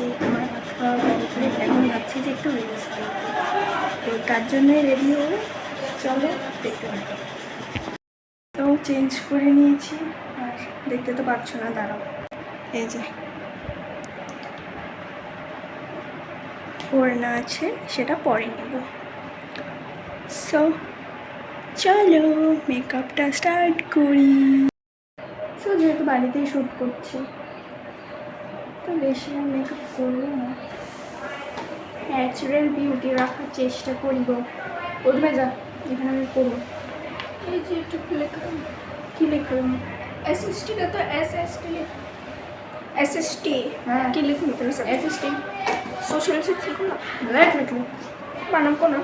বানিয়ে আমার খাওয়া কমপ্লিট এখন ভাবছি যে একটু রিলস করি তো তার জন্যই রেডি হয়ে চলো দেখতে তো চেঞ্জ করে নিয়েছি, আর দেখতে তো পাচ্ছ না, দাঁড়াও। এই যে। ওড়না আছে, সেটা পরে নেব। সো চলো মেকআপটা স্টার্ট করি। সো যেহেতু বাড়িতেই শ্যুট করছি একটু বেশি আমি মেকআপ করলে না। ন্যাচারাল বিউটি রাখার চেষ্টা করি গো করবে যা এখানে আমি করব। এই যে একটু লেখা কী লিখলাম এস এস টিটা তো S S T S S T হ্যাঁ। কী লিখুন S S T social science লিখুন না? লিখুন বানাম কোনো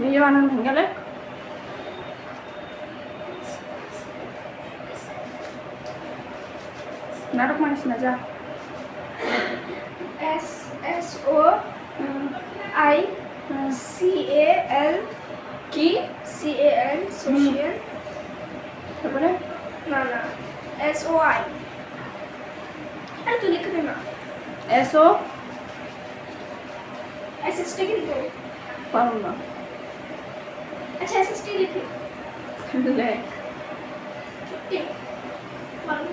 নিজে বানান ভেঙে নাটক মানিস না যা। S S O I C A L কি সি এ এল সোশিয়াল তারপরে? না না এস ও আই আর তুই লিখবি না। S O S S T লিখবি পারো না। আচ্ছা এস এস টি লিখি।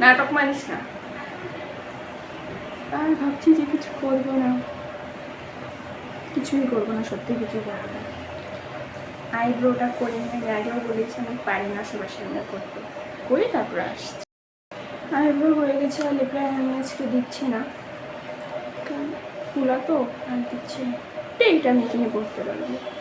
নাটক মানিস না। আর ভাবছি যে কিছু করব না। কিছুই করব না সত্যি কিছু করব না। আইব্রোটা করে নিয়ে আগেও বলেছি আমি পারি না সবার সামনে করতে। করি তারপরে আসছি। আইব্রো হয়ে গেছে আর লিপলার আমি আজকে দিচ্ছি না। কারণ ফুলা তো আর দিচ্ছি এইটা আমি কিনে করতে পারব।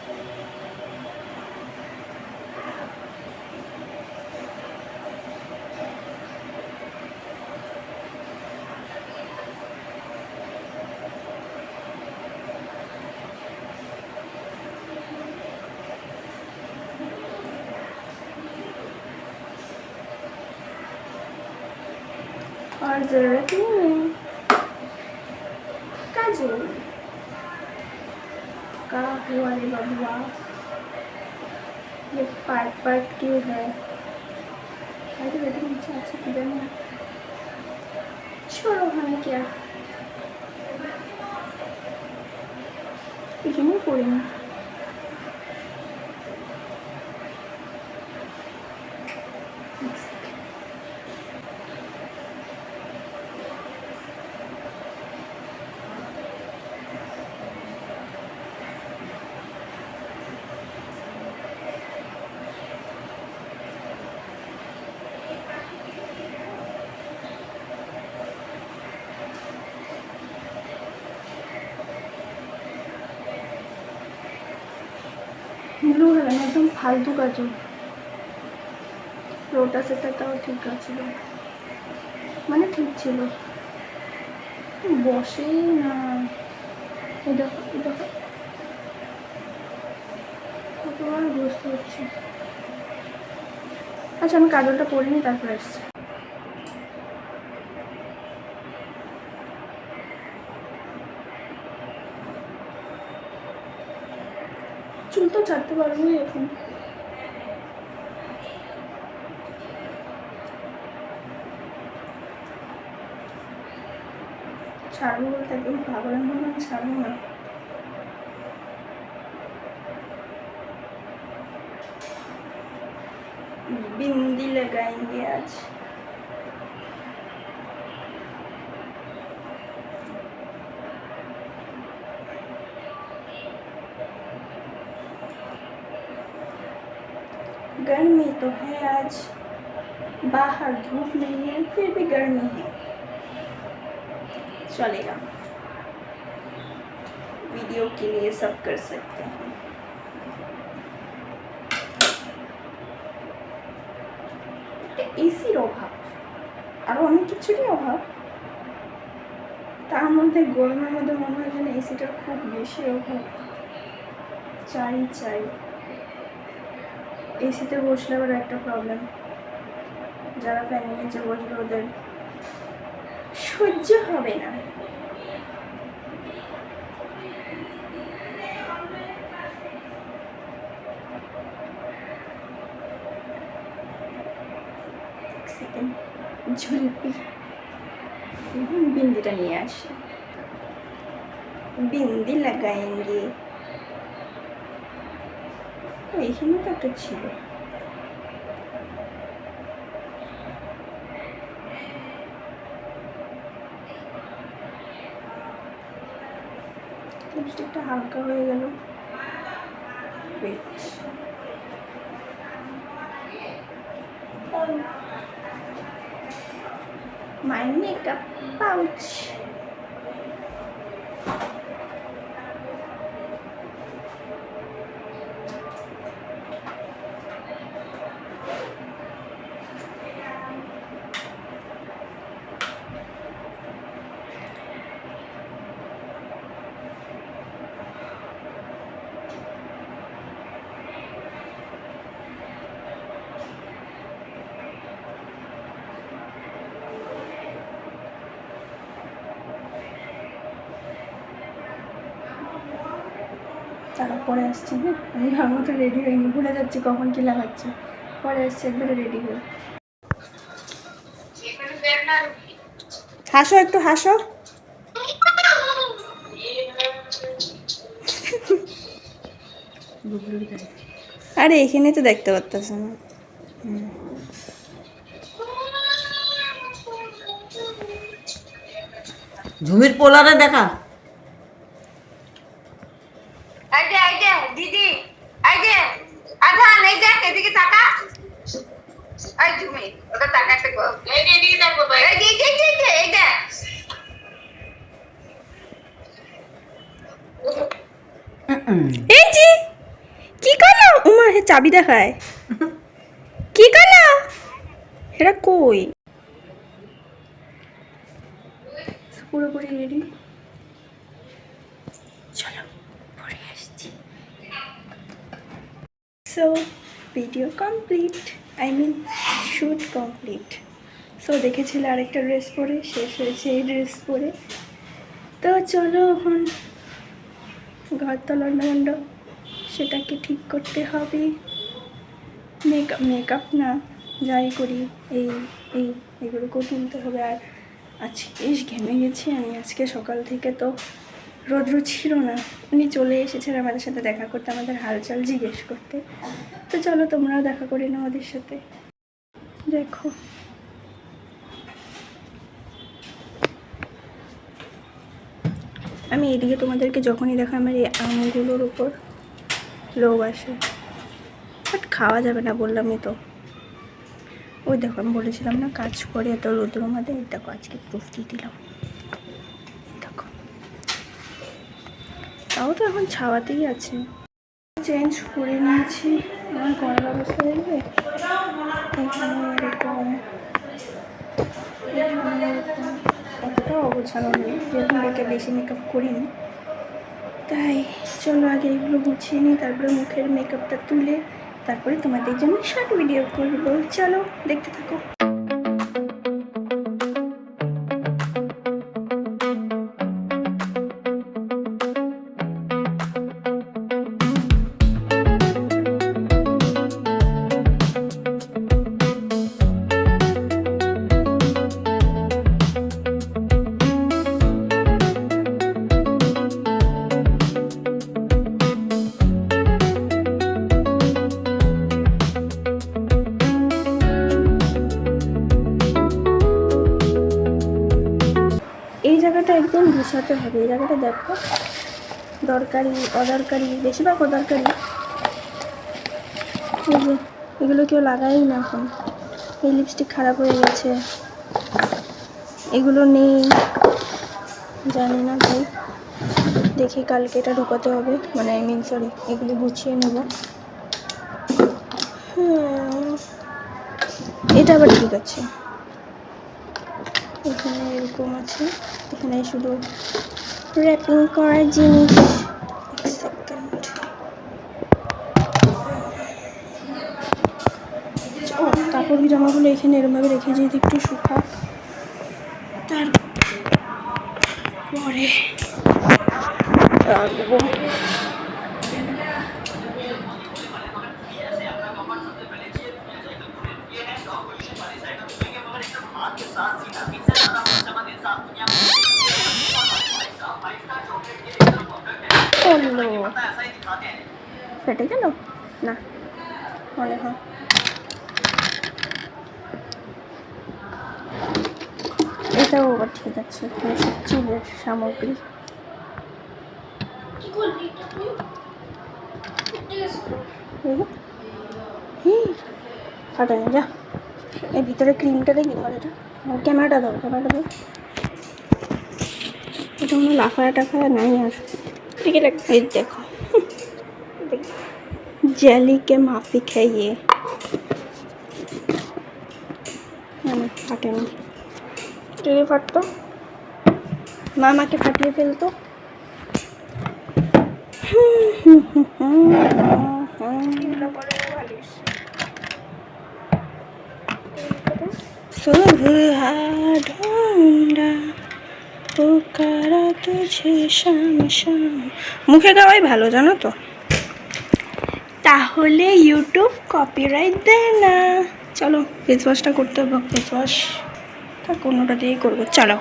का हुआ रे बबुआ ये पार्ट पार्ट क्यों है अरे बेटे नीचे अच्छा किधर है छोड़ो हमें क्या এখানেই পড়ি না ব্লু হবে না একদম ফালতু কাজল রোটা সেটাটাও ঠিক আছে। মানে ঠিক ছিল। বসে না। এই দেখো দেখো। কতবার বুঝতে হচ্ছে আচ্ছা আমি কাজলটা পরে নিই, তারপরে আসছি। চুল তো ছাড়তে পারবোই এখন ছাড়বো বলতে একদম পাগলের মতন ছাড়বো না बिंदी लगाएंगे आज तो है आज बाहर धूप नहीं है फिर भी गर्मी है चलेगा वीडियो के लिए सब कर सकते हैं এসির অভাব আরও অনেক কিছুরই অভাব তার মধ্যে গরমের মধ্যে মনে হয় যেন এসিটার খুব বেশি অভাব চাই চাই এসিতে বসলে আবার একটা প্রবলেম যারা ফ্যানের নিচে বসবে ওদের সহ্য হবে না। ঝুলপি। বিন্দিটা নিয়ে আসি। বিন্দি লাগায়েঙ্গে। এইখানে তো একটা ছিল লিপস্টিকটা হালকা হয়ে গেল. My makeup pouch. তারপরে আসছি হ্যাঁ? আমি ভাবো তো রেডি হইনি ভুলে যাচ্ছি কখন কি লাগাচ্ছি। পরে আসছি, একবারে রেডি হয়ে। হাসো একটু, হাসো। আরে, এখানে তো দেখতে পারতেছ না। ঝুমির পোলারে দেখা। এই যে এই যে দিদি এই যে আধান এই দেখ এদিকে তাকা এই ঝুমি ওটা তাকাতে গো এই যে এদিকে দেখো এই যে এই যে, এই যে এই দেখ এই যে কি কানা উমা হে চাবি দেখায় কি কানা এরা কই পুরোপুরি রেডি চলো পরে আসছি so video complete I mean shoot complete so দেখেছিলে আরেকটা ড্রেস পরে, শেষ হয়েছে এই ড্রেস পরে। তো চলো এখন ঘর তো লন্ডভন্ড সেটাকে ঠিক করতে হবে। মেকআপ মেকআপ না, যাই করি, এই এই, এগুলোকেও তুলতে হবে। আর আজকে বেশ ঘেমে গেছি, আমি আজকে সকাল থেকে তো রোদ্র ছিল না। উনি চলে এসেছেন আমাদের সাথে দেখা করতে, আমাদের হালচাল জিজ্ঞেস করতে। তো চলো তোমরাও দেখা করে নাও ওদের সাথে। দেখো। আমি এদিকে তোমাদেরকে যখনই দেখো, আমার এই আমগুলোর উপর লোভ আসে। বাট খাওয়া যাবে না বললামই তো। ওই দেখো, আমি বলেছিলাম না, কাজ করে এত রোদ্র এই দেখো, আজকে প্রুফ দিয়ে দিলাম এই দেখো তাও তো এখন ছাওয়াতেই আছে। চেঞ্জ করে নিয়েছি। আমার পরের অবস্থা দেখবে? এখানে এরকম। এরকম অগোছানো নেই। যেহেতু মেকআপ বেশি মেকআপ করিনি। তাই চলো আগে এগুলো গুছিয়ে নিই, তারপরে মুখের মেকআপটা তুলে, তারপরে তোমাদের জন্য শর্ট ভিডিও করব। চলো, দেখতে থাকো। গুছাতে হবে। এই জায়গাটা দেখো, দরকারি, অদরকারি, বেশিরভাগ অদরকারি। এই যে, এগুলো কেউ লাগাই না এখন। এই লিপস্টিক খারাপ হয়ে গেছে। এগুলো নেই। জানি না ভাই। দেখি কালকে এটা ঢুকাতে হবে। মানে আই মিন সরি এগুলো গুছিয়ে নেব। এটা আবার ঠিক আছে। এখানে এরকম আছে। এখানে শুধু র্যাপিং করার জিনিস। কাপড় জামাগুলো এখানে এরমভাবে রেখে যদি একটু শুকাক। তারপরে রাখব গেল ফেটে গেল না, মনে হয়। এটাও আবার ঠিক আছে চুলের সামগ্রী। ফুটে যা, এই ভিতরে ক্রিমটা দেখি তোমার এটা ক্যামেরাটা দাও ক্যামেরাটা দাও এটা কোনো লাফায়া টাফায়া নাই আর ये लगता है। देखो। जेली के माफिक है ये। फट तो मामा के फटली फिल तो। सुबह ढूंढा। মুখে গাওয়াই ভালো, জানো তো। তাহলে ইউটিউব কপিরাইট দেয় না। চলো ফেস ওয়াশটা করতে হবে ফেস ওয়াশ তা কোনোটা দিয়েই করব। চলো।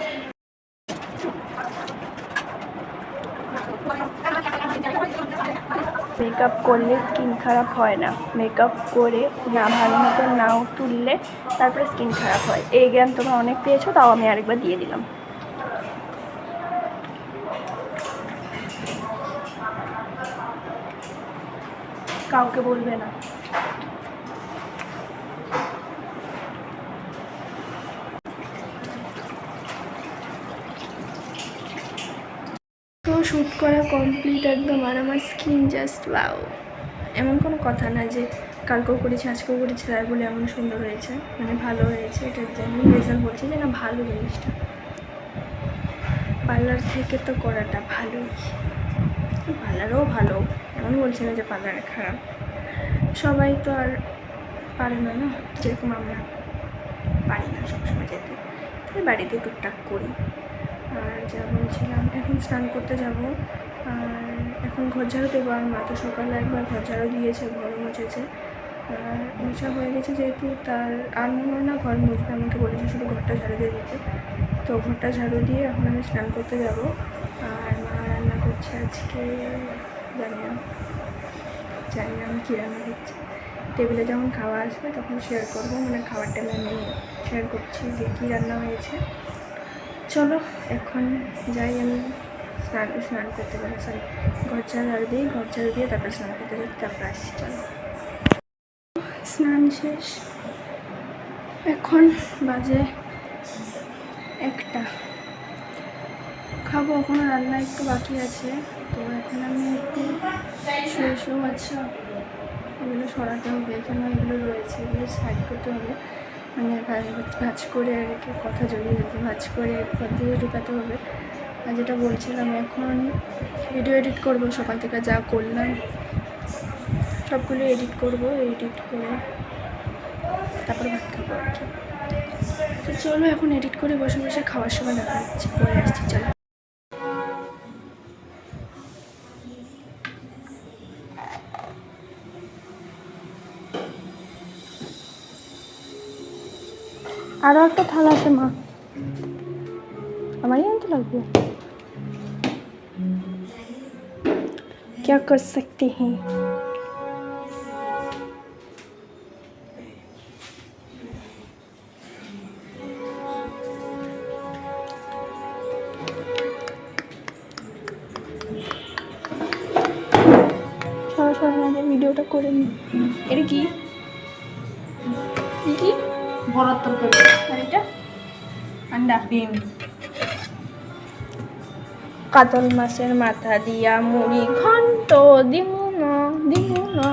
মেকআপ করলে স্কিন খারাপ হয় না। মেকআপ করে না ভালো মতো নাও তুললে তারপরে স্কিন খারাপ হয়। এই জ্ঞান তোমরা অনেক পেয়েছ, তাও আমি আরেকবার দিয়ে দিলাম। কাউকে বলবে না। শ্যুট করা কমপ্লিট একদম আর আমার স্কিন জাস্ট ওয়াও এমন কোনো কথা না যে কালকেও করেছি, আজকেও করেছি, তাই বলে এমন সুন্দর হয়েছে মানে ভালো হয়েছে, এটা জেনুইন রেজাল্ট বলছি যে না, ভালো জিনিসটা। পার্লার থেকে তো করাটা ভালোই। পার্লারও ভালো। এমন বলছি না যে পার্লারে খারাপ। সবাই তো আর পারে না না, যেরকম আমরা পারি না সবসময় যেতে। তাই বাড়িতে টুকটাক করি। আর যা বলছিলাম, এখন স্নান করতে যাব। আর এখন ঘর ঝাড়ু দেবো, আর মা তো সকালে একবার ঘর ঝাড়ু দিয়েছে, ঘর মুছেছে। আর মোছা হয়ে গেছে যেহেতু, তার আর মনে না ঘর মুছবে আমাকে বলেছে শুধু ঘরটা ঝাড়ু দিয়ে দিতে। তো ঘরটা ঝাড়ু দিয়ে এখন আমি স্নান করতে যাব। আর মা রান্না করছে আজকে জানি না জানি না আমি কী রান্না করছি টেবিলে যখন খাওয়া আসবে তখন শেয়ার করব। মানে খাবার টাইমে আমি শেয়ার করছি যে কী রান্না হয়েছে। চলো, এখন যাই আমি স্নান স্নান করতে পারি সরি ঘর ঝাড়ু দিই, ঘর ঝাড়ু দিয়ে তারপর স্নান করতে যাই, তারপর আসছি, চলো। স্নান শেষ। এখন বাজে একটা। খাব এখনও রান্না একটু বাকি আছে। তো এখন আমি একটু শুয়ে শুয়ে আচ্ছা এগুলো সরাতে হবে এখানে এগুলো রয়েছে, এগুলো সাইড করতে হবে। মানে ভাজ- করে আর কি, কথা জড়িয়ে যেতে ভাজ করে দিয়ে ঢুকাতে হবে। আর যেটা বলছিলাম, এখন ভিডিও এডিট করব, সকাল থেকে যা করলাম, সবগুলো এডিট করব এডিট করে তারপরে ভাত খাব আর কি। তো চলো এখন এডিট করে বসে বসে খাওয়ার সময় দেখা যাচ্ছে পরে আসছি, চলো। আরও একটা থালা আছে মা আমারই আনতে লাগবে क्या कर सकते हैं কাতল মাছের মাথা দিয়া মুড়ি ঘন্ট দিমু না দিমু না।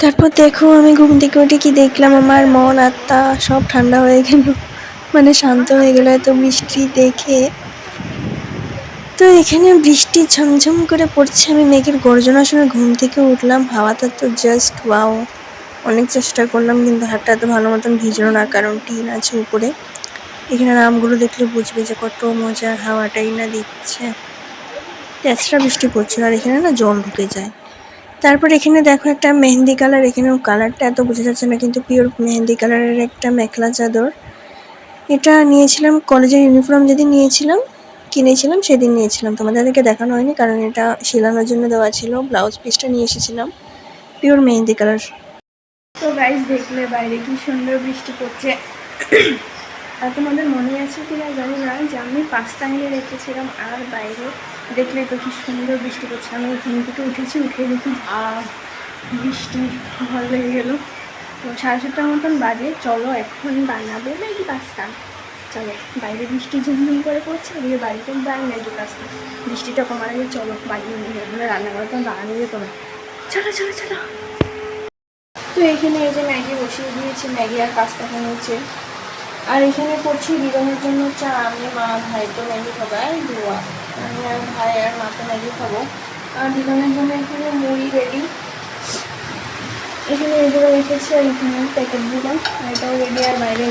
তারপর দেখো আমি ঘুম থেকে উঠে কি দেখলাম? আমার মন, আত্মা সব ঠান্ডা হয়ে গেল। মানে শান্ত হয়ে গেল এত বৃষ্টি দেখে। তো এখানে বৃষ্টি ঝমঝম করে পড়ছে। আমি মেঘের গর্জনা শুনে ঘুম থেকে উঠলাম। হাওয়াটা তো জাস্ট ওয়াও অনেক চেষ্টা করলাম কিন্তু হাতটা এত ভালো মতন ভিজলো না, কারণ টিন আছে উপরে। এখানে নামগুলো দেখলে বুঝবে যে কত মজার হাওয়াটাই না দিচ্ছে। তেসরা বৃষ্টি পড়ছিল আর এখানে না জল ঢুকে যায়। তারপর এখানে দেখো একটা মেহেন্দি কালার, এখানেও কালারটা এত বোঝা যাচ্ছে না, কিন্তু পিওর মেহেন্দি কালারের একটা মেখলা চাদর। এটা নিয়েছিলাম, কলেজের ইউনিফর্ম যেদিন নিয়েছিলাম, কিনেছিলাম সেদিন নিয়েছিলাম। তোমাদেরকে দেখানো হয়নি, কারণ এটা শিলানোর জন্য দেওয়া ছিল ব্লাউজ পিসটা নিয়ে এসেছিলাম পিওর মেহেন্দি কালার। তো গাইস দেখলে বাইরে কি সুন্দর বৃষ্টি পড়ছে। আর তোমাদের মনে আছে কি না জানি না, যে আমি পাস্তা এনে রেখেছিলাম আর বাইরে দেখলে তো কি সুন্দর বৃষ্টি পড়ছে। আমি ঘুম থেকে উঠেছি, উঠে দেখি আর বৃষ্টি ভয় লেগে গেলো। তো সাড়ে সাতটার মতন বাজে। চলো এখন বানাবো ম্যাগি পাস্তা। চলো, বাইরে বৃষ্টি ঝুমঝুম করে পড়ছে, এদিকে বাড়িতে বাই ম্যাগি পাস্তা। বৃষ্টিটা কমার আগে চলো বাড়ি নিয়ে রান্নাঘরে তো দাঁড়ানো যেত না চলো চলো চলো। তো এখানে এই যে ম্যাগি বসিয়ে দিয়েছি, ম্যাগি আর পাস্তা বানিয়েছে। আর এখানে করছি দিদনের জন্য চা। আমি মা ভাই তো ম্যাগি খাব, আর ধোয়া আমি আর ভাই আর মা তো ম্যাগি খাব। আর দিদনের জন্য এখানে মুড়ি রেডি এখানে এগুলো রেখেছি আর এখানে প্যাকেট দিলাম। আর এটাও রেডি আর বাইরে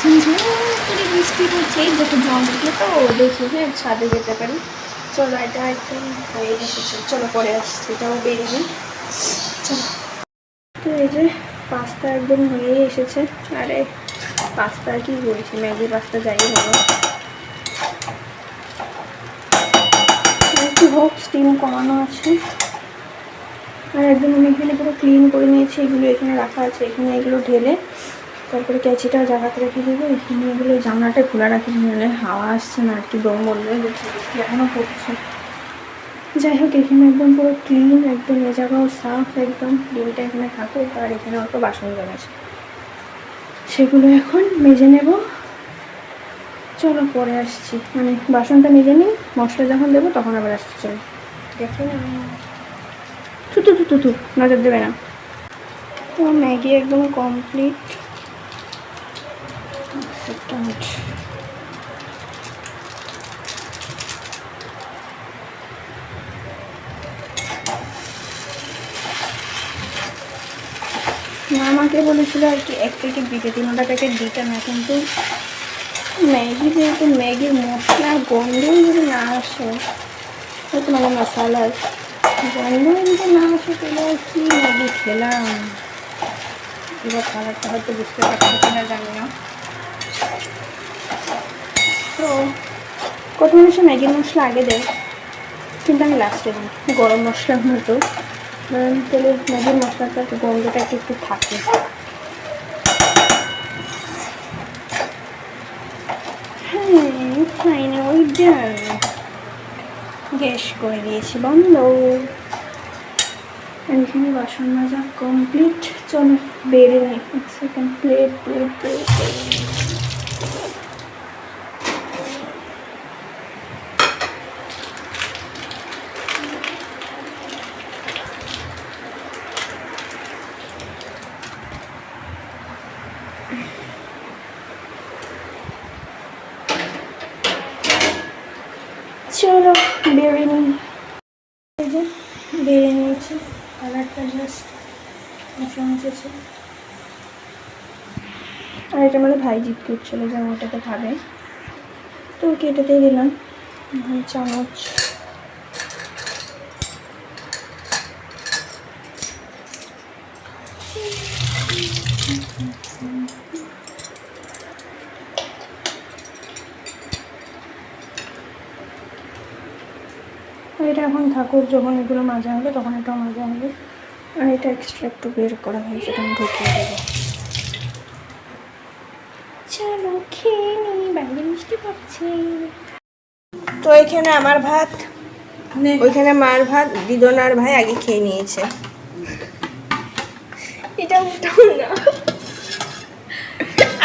ঝুমঝুম করে বৃষ্টি এই যত জল দেখলে তো, দেখি হ্যাঁ ছাদে যেতে পারি। চলো, এটা একদম হয়ে এসেছে চলো, পরে আসছি। এটাও বেরিয়ে চলো। তো এই যে পাস্তা একদম হয়েই এসেছে। আরে, পাস্তা কি বলছি? ম্যাগি পাস্তা যাই হলো একটু হোক স্টিম কমানো আছে। আর একদম আমি এখানে পুরো ক্লিন করে নিয়েছি, এগুলো এখানে রাখা আছে। এখানে এগুলো ঢেলে তারপরে ক্যাচিটা জায়গাতে রেখে দেবো। এখানে এগুলো জানলাটা খোলা রাখি নাহলে হাওয়া আসছে না, আর কি দম বৃষ্টি এখনও পড়ছে। যাই হোক, এখানে একদম পুরো ক্লিন একদম এ জায়গাও সাফ একদম ডিমটা এখানে থাকুক, আর এখানে অল্প বাসন জল আছে সেগুলো এখন মেজে নেব। চলো পরে আসছি। মানে বাসনটা মেজে নিই, মশলা যখন দেবো তখন আবার আসছি, চলো। দেখে না তু তু তু তু নজর দেবে না। তো ম্যাগি একদম কমপ্লিট সেকেন্ড মা আমাকে বলেছিল আর কি, এক প্যাকেট দিতে তিনটা প্যাকেট দিতে না, কিন্তু ম্যাগি যেহেতু ম্যাগির মশলা, গন্ধই যদি না আসে হয়তো মানে মশলার গন্ধই যদি না আসে, তাহলে কি ম্যাগি খেলাম? এবার কালারটা হয়তো বুঝতে পারছি কিনা জানি না। তো কত মানুষের ম্যাগির মশলা আগে দেয় কিন্তু আমি লাস্টে দিই, গরম মশলার মতো। তাহলে ম্যাগির মশলাটা, গন্ধটা একটু থাকে। ফাইনালি ডান গ্যাস করে দিয়েছি, বন্ধ। এখানে বাসন মাজা কমপ্লিট চলো বেড়ে নেই এক সেকেন্ড প্লেট প্লেট চলো বেড়ে নিই এই যে বেড়ে নিয়েছি কালারটা জাস্ট মুছেছে আর এটা আমাদের ভাই জিত করছিল যে ওটাতে খাবে। তো ওকে এটাতেই দিলাম। চামচ। এটা এখন থাকুক যখন এগুলো মাজা হবে, তখন এটাও মাজা হবে। আর এটা এক্সট্রা একটু বের করা হয়েছে এটা আমি ঢুকিয়ে দেবো চলো খেয়ে বাইরে মিষ্টি পাচ্ছি তো এখানে আমার ভাত ওইখানে মার ভাত দিদন আর ভাই আগে খেয়ে নিয়েছে। এটা উঠাও না।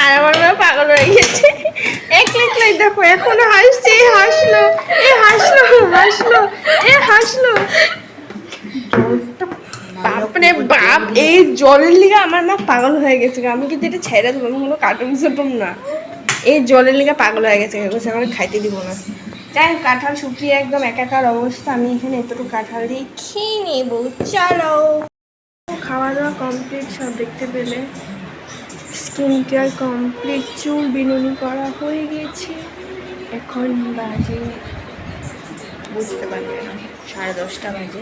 আর আমার মা পাগল হয়ে গেছে। এক লাইট লাইট দেখো এখনও হাসছে এ হাসলো এ হাসলো হাসলো এ হাসলো। মানে বাপ এই জলের লিগে আমার মা পাগল হয়ে গেছে আমি কিন্তু এটা ছেড়ে দেবো আমি কোনো কার্টুন সার্টুন না। এই জলের লেগে পাগল হয়ে গেছে বলছে আমার খাইতে দিব না। যাই হোক, কাঁঠাল শুকিয়ে একদম একাকার অবস্থা, আমি এখানে এতটুকু কাঁঠাল দিয়ে খেয়ে নেব, চলো। খাওয়া দাওয়া কমপ্লিট সব দেখতে পেলে। স্কিন কেয়ার কমপ্লিট চুল বিনুনি করা হয়ে গেছে। এখন বাজে, বুঝতে পারবে না, সাড়ে দশটা বাজে।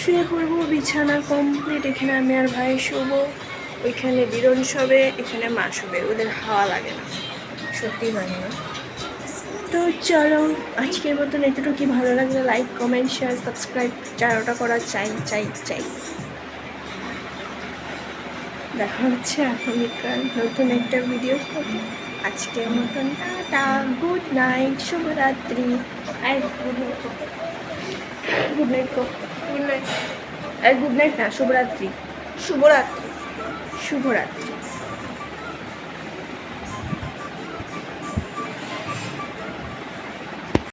শুয়ে পড়ব, বিছানা কমপ্লিট এখানে আমি আর ভাই শোবো। ওইখানে বিরন শোবে, এখানে মা শোবে, ওদের হাওয়া লাগে না। সত্যি লাগে না। তো চলো আজকের মতন এতটুকু ভালো লাগলে লাইক কমেন্ট শেয়ার সাবস্ক্রাইব চারোটা করা চাই চাই চাই। দেখা হচ্ছে আগামীকাল নতুন একটা ভিডিও আজকের মতন টাটা গুড নাইট শুভরাত্রি। আর good night good night good night আর গুড নাইট না শুভরাত্রি। শুভরাত্রি। শুভরাত্রি।